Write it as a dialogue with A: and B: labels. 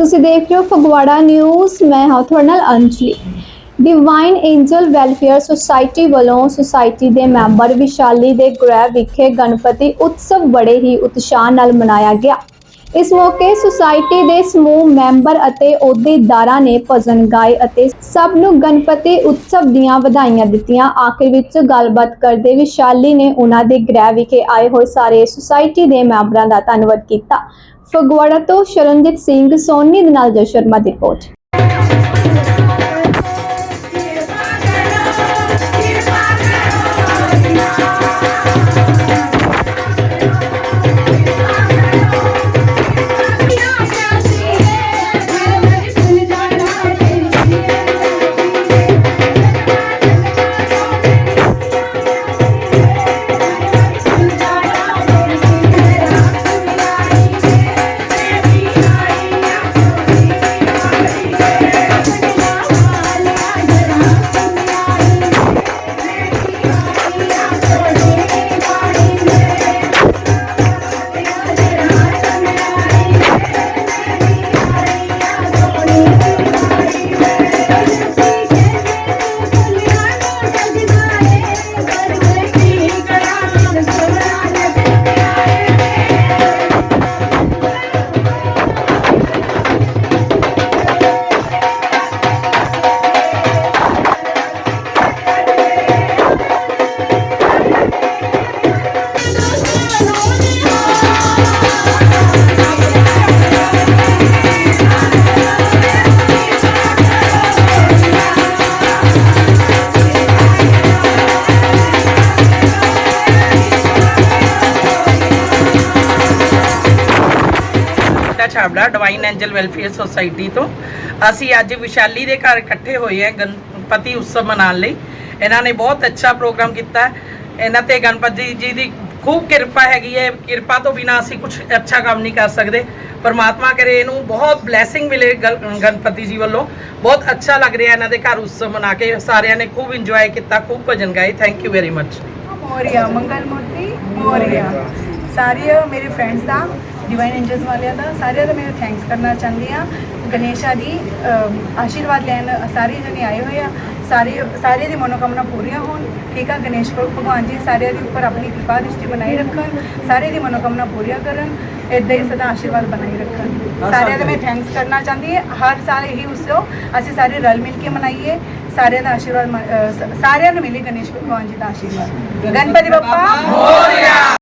A: ਤੁਸੀਂ ਦੇਖ ਰਹੇ ਹੋ ਫਗਵਾੜਾ ਨਿਊਜ਼, ਮੈਂ ਹਾਂ ਤੁਹਾਡੇ ਨਾਲ Anjali. Divine angel welfare society ਵੱਲੋਂ ਸੁਸਾਇਟੀ ਦੇ ਮੈਂਬਰ ਵਿਸ਼ਾਲੀ ਦੇ ਗ੍ਰਹਿ ਵਿਖੇ ਗਣਪਤੀ ਉਤਸਵ ਬੜੇ ਹੀ ਉਤਸ਼ਾਹ ਨਾਲ ਮਨਾਇਆ ਗਿਆ। ਇਸ ਮੌਕੇ ਸੁਸਾਇਟੀ ਦੇ ਸਮੂਹ ਮੈਂਬਰ ਅਤੇ ਅਹੁਦੇਦਾਰਾਂ ਨੇ ਭਜਨ ਗਾਏ ਅਤੇ ਸਭ ਨੂੰ ਗਣਪਤੀ ਉਤਸਵ ਦੀਆਂ ਵਧਾਈਆਂ ਦਿੱਤੀਆਂ। ਆਖਿਰ ਵਿੱਚ ਗੱਲਬਾਤ ਕਰਦੇ ਵਿਸ਼ਾਲੀ ਨੇ ਉਹਨਾਂ ਦੇ ਗ੍ਰਹਿ ਵਿਖੇ ਆਏ ਹੋਏ ਸਾਰੇ ਸੁਸਾਇਟੀ ਦੇ ਮੈਂਬਰਾਂ ਦਾ ਧੰਨਵਾਦ ਕੀਤਾ। ਫਗਵਾੜਾ ਤੋਂ ਸ਼ਰਨਜੀਤ ਸਿੰਘ ਸੋਨੀ ਦੇ ਨਾਲ ਜੈ ਸ਼ਰਮਾ ਦੀ ਰਿਪੋਰਟ।
B: ਦਾ Chhabra divine angel welfare society ਤੋਂ। ਅਸੀਂ ਅੱਜ ਵਿਸ਼ਾਲੀ ਦੇ ਘਰ ਇਕੱਠੇ ਹੋਏ ਹਾਂ ਗਣਪਤੀ ਉਤਸਵ ਮਨਾਉਣ ਲਈ। ਇਹਨਾਂ ਨੇ ਬਹੁਤ ਅੱਛਾ ਪ੍ਰੋਗਰਾਮ ਕੀਤਾ। ਇਹਨਾਂ ਤੇ ਗਣਪਤੀ ਜੀ ਦੀ ਖੂਬ ਕਿਰਪਾ ਹੈਗੀ ਹੈ। ਕਿਰਪਾ ਤੋਂ ਬਿਨਾ ਅਸੀਂ ਕੁਝ ਅੱਛਾ ਕੰਮ ਨਹੀਂ ਕਰ ਸਕਦੇ। ਪਰਮਾਤਮਾ ਕਰੇ ਇਹਨੂੰ ਬਹੁਤ ਬਲੇਸਿੰਗ ਮਿਲੇ ਗਣਪਤੀ ਜੀ ਵੱਲੋਂ। ਬਹੁਤ ਅੱਛਾ ਲੱਗ ਰਿਹਾ ਇਹਨਾਂ ਦੇ ਘਰ ਉਤਸਵ ਮਨਾ ਕੇ। ਸਾਰਿਆਂ ਨੇ ਖੂਬ ਇੰਜੋਏ ਕੀਤਾ, ਖੂਬ ਭਜਨ ਗਾਏ। Thank you very much
C: Morya Mangal Murti Morya. ਸਾਰੇ ਮੇਰੇ ਫਰੈਂਡਸ ਦਾ ਡਿਵਾਈਨ ਐਂਜਲਸ ਵਾਲਿਆਂ ਦਾ ਸਾਰਿਆਂ ਦਾ ਮੈਂ ਥੈਂਕਸ ਕਰਨਾ ਚਾਹੁੰਦੀ ਆ ਗਣੇਸ਼ਾ ਦੀ ਆਸ਼ੀਰਵਾਦ ਲੈਣ ਸਾਰੇ ਜਣੇ ਆਏ ਹੋਏ ਆ। ਸਾਰੇ ਸਾਰਿਆਂ ਦੀ ਮਨੋਕਾਮਨਾ ਪੂਰੀਆਂ ਹੋਣ। ਠੀਕ ਆ ਗਣੇਸ਼ ਭਗ- ਭਗਵਾਨ ਜੀ ਸਾਰਿਆਂ ਦੇ ਉੱਪਰ ਆਪਣੀ ਕਿਰਪਾ ਦ੍ਰਿਸ਼ਟੀ ਬਣਾਈ ਰੱਖਣ। ਸਾਰੇ ਦੀ ਮਨੋਕਾਮਨਾ ਪੂਰੀਆਂ ਕਰਨ। ਇਦਾਂ ਹੀ ਸਦਾ ਆਸ਼ੀਰਵਾਦ ਬਣਾਈ ਰੱਖਣ। ਸਾਰਿਆਂ ਦਾ ਮੈਂ ਥੈਂਕਸ ਕਰਨਾ ਚਾਹੁੰਦੀ ਹਾਂ। ਹਰ ਸਾਲ ਇਹੀ ਉਤਸਵ। ਅਸੀਂ ਸਾਰੇ ਰਲ ਮਿਲ ਕੇ ਮਨਾਈਏ। ਸਾਰਿਆਂ ਦਾ ਆਸ਼ੀਰਵਾਦ ਸਾਰਿਆਂ ਨੂੰ ਮਿਲੇ ਗਣੇਸ਼ ਭਗਵਾਨ ਜੀ ਦਾ ਆਸ਼ੀਰਵਾਦ। ਗਣਪਤੀ ਬੱਪਾ